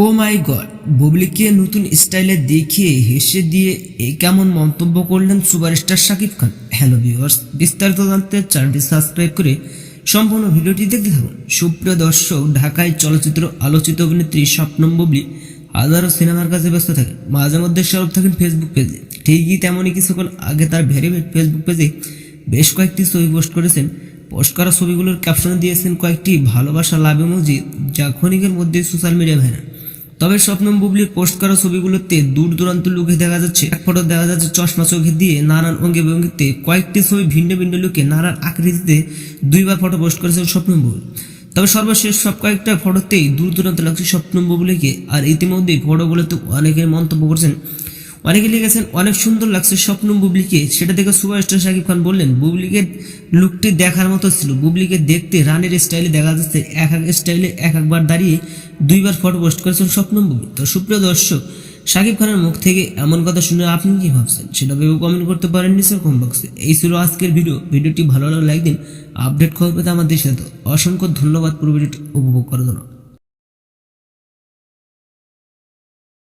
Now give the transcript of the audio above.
ও মাই god, বুবলিকে নতুন স্টাইলে দেখিয়ে হেসে দিয়ে এই কেমন মন্তব্য করলেন superstar Shakib Khan? Hello viewers বিস্তারিত জানতে চ্যানেলটি সাবস্ক্রাইব করে সম্পূর্ণ ভিডিওটি দেখতে থাকুন। সুপ্রিয় দর্শক, ঢাকায় চলচ্চিত্র আলোচিত অভিনেত্রী স্বপ্নম বুবলি হাজারো সিনেমার কাছে ব্যস্ত থাকে মাঝে মধ্যে সরব থাকেন ফেসবুক পেজে ঠিকই তেমনই কিছুক্ষণ আগে তার ভেরিফাইড ফেসবুক পেজে বেশ কয়েকটি ছবি পোস্ট করেছেন। পোস্ট করা ছবিগুলোর ক্যাপশনে দিয়েছেন কয়েকটি ভালোবাসা লাভ ইমোজি যা ক্ষণিকের মধ্যে সোশ্যাল মিডিয়া ভাইরাল তবে স্বপ্নম বুবলির পোস্ট করা ছবিগুলোতে দূর দূরান্ত লুকে দেখা যাচ্ছে। এক ফটো দেখা যাচ্ছে চশমা চোখে দিয়ে নানান অঙ্গে ভঙ্গিতে কয়েকটি ছবি ভিন্ন ভিন্ন লুকে নানান আকৃতিতে দুইবার ফটো পোস্ট করেছেন স্বপ্নম বুবলি। তবে সর্বশেষ সব কয়েকটা ফটোতেই দূর দূরান্ত লাগছে স্বপ্নম বুবলিকে। আর ইতিমধ্যেই ফটোগুলোতে অনেকে মন্তব্য করছেন অনেকে লিখেছেন, অনেক সুন্দর লাগছে স্বপ্ন বুবলিকে। সেটা দেখে সুপারস্টার শাকিব খান বললেন বুবলিকে লুকটি দেখার মতো ছিল। বুবলিকে দেখতে রানের স্টাইলে দেখা যাচ্ছে, এক এক স্টাইলে এক একবার দাঁড়িয়ে দুইবার ফটো পোস্ট করেছেন স্বপ্ন বুবলি। তো সুপ্রিয় দর্শক, শাকিব খানের মুখ থেকে এমন কথা শুনে আপনি কি ভাবছেন? সেটা ভেবে কমেন্ট করতে পারেন নিচের কমেন্ট বক্সে এই ছিল আজকের ভিডিও ভিডিওটি ভালো লাগলে লাইক দিন আপডেট খবর পেতে আমাদের সাথে অসংখ্য ধন্যবাদ পুরো ভিডিওটি উপভোগ করার জন্য।